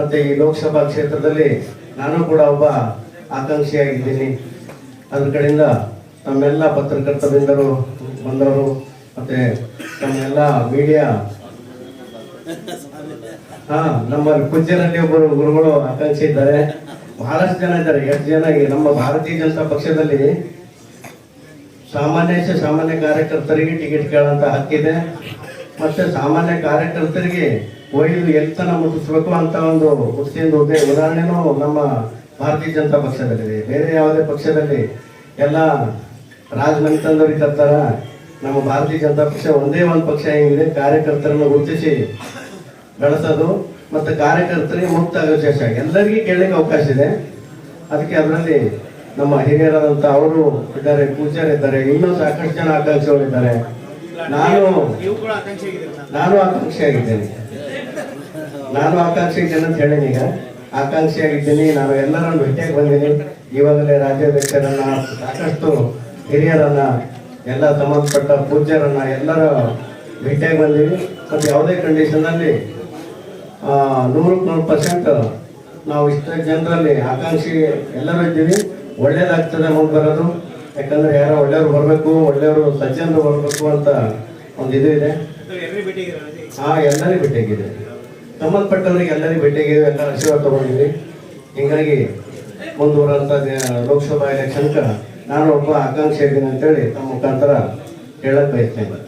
ಮತ್ತೆ ಈ ಲೋಕಸಭಾ ಕ್ಷೇತ್ರದಲ್ಲಿ ನಾನು ಕೂಡ ಒಬ್ಬ ಆಕಾಂಕ್ಷಿಯಾಗಿದ್ದೀನಿ. ಅದ್ರ ಕಡೆಯಿಂದ ನಮ್ಮೆಲ್ಲ ಪತ್ರಕರ್ತ ಬಂದರು ಬಂದವರು, ಮತ್ತೆ ನಮ್ಮೆಲ್ಲ ಮೀಡಿಯಾ ಹಾ, ನಮ್ಮ ಪೂಜ್ಯರಲ್ಲಿ ಒಬ್ಬರು ಗುರುಗಳು ಆಕಾಂಕ್ಷಿ ಇದ್ದಾರೆ. ಬಹಳಷ್ಟು ಜನ ಇದ್ದಾರೆ. ಎಷ್ಟು ಜನ ನಮ್ಮ ಭಾರತೀಯ ಜನತಾ ಪಕ್ಷದಲ್ಲಿ ಸಾಮಾನ್ಯ ಸಾಮಾನ್ಯ ಕಾರ್ಯಕರ್ತರಿಗೆ ಟಿಕೆಟ್ ಕೇಳುವಂತ ಹಕ್ಕಿದೆ. ಮತ್ತೆ ಸಾಮಾನ್ಯ ಕಾರ್ಯಕರ್ತರಿಗೆ ಒಯ್ದು ಎತ್ತನ ಮುಟ್ಟಿಸ್ಬೇಕು ಅಂತ ಒಂದು ಹುಸಿಯಿಂದ ಉದಾಹರಣೆನೂ ನಮ್ಮ ಭಾರತೀಯ ಜನತಾ ಪಕ್ಷದಲ್ಲಿದೆ. ಬೇರೆ ಯಾವುದೇ ಪಕ್ಷದಲ್ಲಿ ಎಲ್ಲ ರಾಜ್ ಮನೆತಂದವ್ರಿಗೆ ತರ್ತಾರ ನಮ್ಮ ಭಾರತೀಯ ಜನತಾ ಪಕ್ಷ ಒಂದೇ ಒಂದು ಪಕ್ಷ ಹೆಂಗಿದೆ ಕಾರ್ಯಕರ್ತರನ್ನು ಗುರುತಿಸಿ ಬೆಳೆಸೋದು ಮತ್ತು ಕಾರ್ಯಕರ್ತರಿಗೆ ಮುಕ್ತ ಅವಕಾಶ ಎಲ್ಲರಿಗೂ ಕೇಳಲಿಕ್ಕೆ ಅವಕಾಶ ಇದೆ. ಅದಕ್ಕೆ ಅದರಲ್ಲಿ ನಮ್ಮ ಹಿರಿಯರಾದಂಥ ಅವರು ಇದ್ದಾರೆ, ಪೂಜಾರಿದ್ದಾರೆ, ಇನ್ನೂ ಸಾಕಷ್ಟು ಜನ ಆಕಾಂಕ್ಷಿಗಳಿದ್ದಾರೆ ನಾನು ನಾನು ಆಕಾಂಕ್ಷಿ ಆಗಿದ್ದೇನೆ. ನಾನು ಆಕಾಂಕ್ಷಿ ಆಕಾಂಕ್ಷಿದ್ದೇನೆ ಅಂತ ಹೇಳೀನಿ ಈಗ. ಆಕಾಂಕ್ಷಿಯಾಗಿದ್ದೀನಿ ನಾನು ಎಲ್ಲರನ್ನು ಭೇಟಿಯಾಗಿ ಬಂದೀನಿ ಇವಾಗಲೇ ರಾಜ್ಯಾಧ್ಯಕ್ಷರನ್ನ ಸಾಕಷ್ಟು ಹಿರಿಯರನ್ನ ಎಲ್ಲ ಸಂಬಂಧಪಟ್ಟ ಪೂಜ್ಯರನ್ನ ಎಲ್ಲರ ಭೇಟಿಯಾಗಿ ಬಂದೀವಿ ಮತ್ತು ಯಾವುದೇ ಕಂಡೀಷನಲ್ಲಿ ನೂರಕ್ಕೆ ನೂರು ಪರ್ಸೆಂಟ್ ನಾವು ಇಷ್ಟ ಜನರಲ್ಲಿ ಆಕಾಂಕ್ಷಿ ಎಲ್ಲರೂ ಇದ್ದೀವಿ. ಒಳ್ಳೇದಾಗ್ತದೆ ಮುಂದೆ ಬರೋದು. ಯಾಕಂದ್ರೆ ಯಾರೋ ಒಳ್ಳೆಯವ್ರು ಬರಬೇಕು ಒಳ್ಳೆಯವರು ಸಜ್ಜನರು ಬರಬೇಕು ಅಂತ ಒಂದು ಇದು ಇದೆ. ಹಾ ಎಲ್ಲರಿಗೂ ಭೇಟಿಯಾಗಿದೆ ಸಂಬಂಧಪಟ್ಟವರಿಗೆ ಎಲ್ಲರಿಗೂ ಭೇಟಿಯಾಗಿದೆ ಎಲ್ಲ ಆಶೀರ್ವಾದ ತಗೊಂಡಿದ್ವಿ ಹಿಂಗಾಗಿ ಮುಂದುವರಂತ ಲೋಕಸಭಾ ಎಲೆಕ್ಷನ್ಕ ನಾನು ಒಬ್ಬ ಆಕಾಂಕ್ಷಿ ಇದ್ದೀನಿ ಅಂತೇಳಿ ತಮ್ಮ ಮುಖಾಂತರ ಹೇಳಕ್ ಬಯಸ್ತೇನೆ